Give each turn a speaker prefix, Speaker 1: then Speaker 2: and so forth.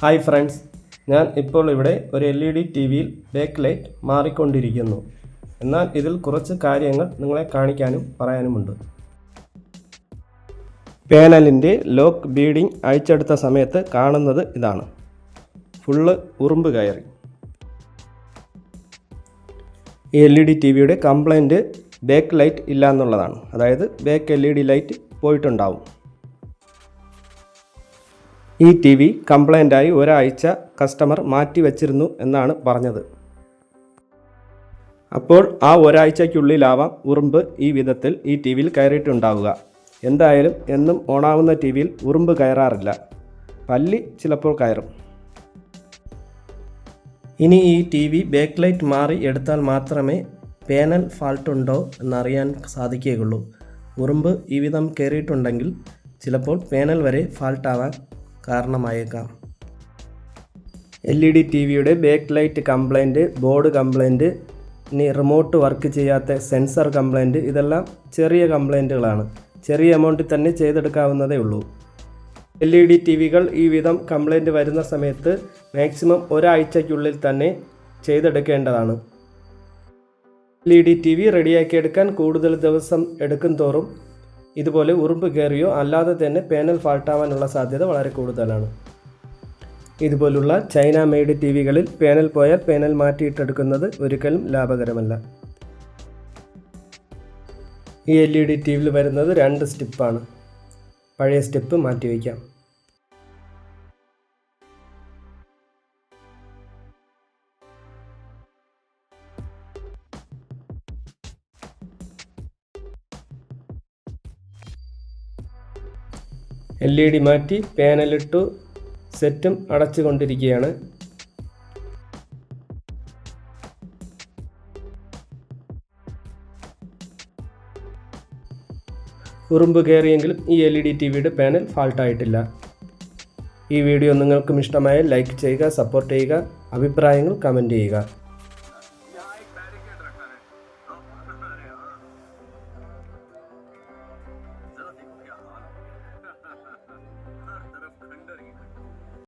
Speaker 1: Hi friends ഞാൻ ഇപ്പോൾ ഇവിടെ ഒരു എൽ ഇ ഡി ടി വിയിൽ ബേക്ക് ലൈറ്റ് മാറിക്കൊണ്ടിരിക്കുന്നു. എന്നാൽ ഇതിൽ കുറച്ച് കാര്യങ്ങൾ നിങ്ങളെ കാണിക്കാനും പറയാനുമുണ്ട്. പാനലിന്റെ ലോക്ക് ബീഡിംഗ് അഴിച്ചെടുത്ത സമയത്ത് കാണുന്നത് ഇതാണ്. ഫുള്ള് ഉറുമ്പ് കയറി. ഈ എൽ ഇ ഡി ടി വിയുടെ കംപ്ലൈന്റ് ബേക്ക് ലൈറ്റ് ഇല്ല എന്നുള്ളതാണ് അതായത് back L E D light പോയിട്ടുണ്ടാവും. ഈ ടി വി കംപ്ലൈന്റായി ഒരാഴ്ച കസ്റ്റമർ മാറ്റി വച്ചിരുന്നു എന്നാണ് പറഞ്ഞത്. അപ്പോൾ ആ ഒരാഴ്ചയ്ക്കുള്ളിലാവാം ഉറുമ്പ് ഈ വിധത്തിൽ ഈ ടി വിയിൽ കയറിയിട്ടുണ്ടാവുക. എന്തായാലും എന്നും ഓണാവുന്ന ടി വിയിൽ ഉറുമ്പ് കയറാറില്ല. പല്ലി ചിലപ്പോൾ കയറും. ഇനി ഈ ടി വി ബാക്ക് ലൈറ്റ് മാറി എടുത്താൽ മാത്രമേ പേനൽ ഫാൾട്ട് ഉണ്ടോ എന്നറിയാൻ സാധിക്കുകയുള്ളൂ. ഉറുമ്പ് ഈ വിധം കയറിയിട്ടുണ്ടെങ്കിൽ ചിലപ്പോൾ പേനൽ വരെ ഫാൾട്ടാവാൻ കാരണമായേക്കാം. എൽ ഇ ഡി ടി വിയുടെ back light complaint board complaint ഇനി റിമോട്ട് വർക്ക് ചെയ്യാത്ത സെൻസർ കംപ്ലൈന്റ് ഇതെല്ലാം ചെറിയ കംപ്ലൈന്റുകളാണ്. ചെറിയ എമൗണ്ടിൽ തന്നെ ചെയ്തെടുക്കാവുന്നതേ ഉള്ളൂ. എൽ ഇ ഡി ടി വികൾ ഈ വിധം കംപ്ലൈന്റ് വരുന്ന സമയത്ത് മാക്സിമം ഒരാഴ്ചയ്ക്കുള്ളിൽ തന്നെ ചെയ്തെടുക്കേണ്ടതാണ്. L E D T V റെഡിയാക്കിയെടുക്കാൻ കൂടുതൽ ദിവസം എടുക്കും തോറും ഇതുപോലെ ഉറുമ്പ് കയറിയോ അല്ലാതെ തന്നെ പാനൽ ഫാൾട്ടാവാനുള്ള സാധ്യത വളരെ കൂടുതലാണ്. ഇതുപോലുള്ള ചൈന മെയ്ഡ് ടി വികളിൽ പാനൽ പോയാൽ പാനൽ മാറ്റിയിട്ടെടുക്കുന്നത് ഒരിക്കലും ലാഭകരമല്ല. ഈ എൽ ഇ ഡി ടി വിയിൽ വരുന്നത് രണ്ട് സ്റ്റെപ്പാണ്. പഴയ സ്റ്റെപ്പ് മാറ്റിവെക്കാം. എൽ ഇ ഡി മാറ്റി പാനലിട്ടു സെറ്റും അടച്ചുകൊണ്ടിരിക്കുകയാണ്. ഉറുമ്പ് കയറിയെങ്കിലും ഈ എൽ ഇ ഡി ടി വിയുടെ പാനൽ ഫാൾട്ടായിട്ടില്ല. ഈ വീഡിയോ നിങ്ങൾക്കും ഇഷ്ടമായാൽ ലൈക്ക് ചെയ്യുക സപ്പോർട്ട് ചെയ്യുക അഭിപ്രായങ്ങൾ കമന്റ് ചെയ്യുക. 真的一个。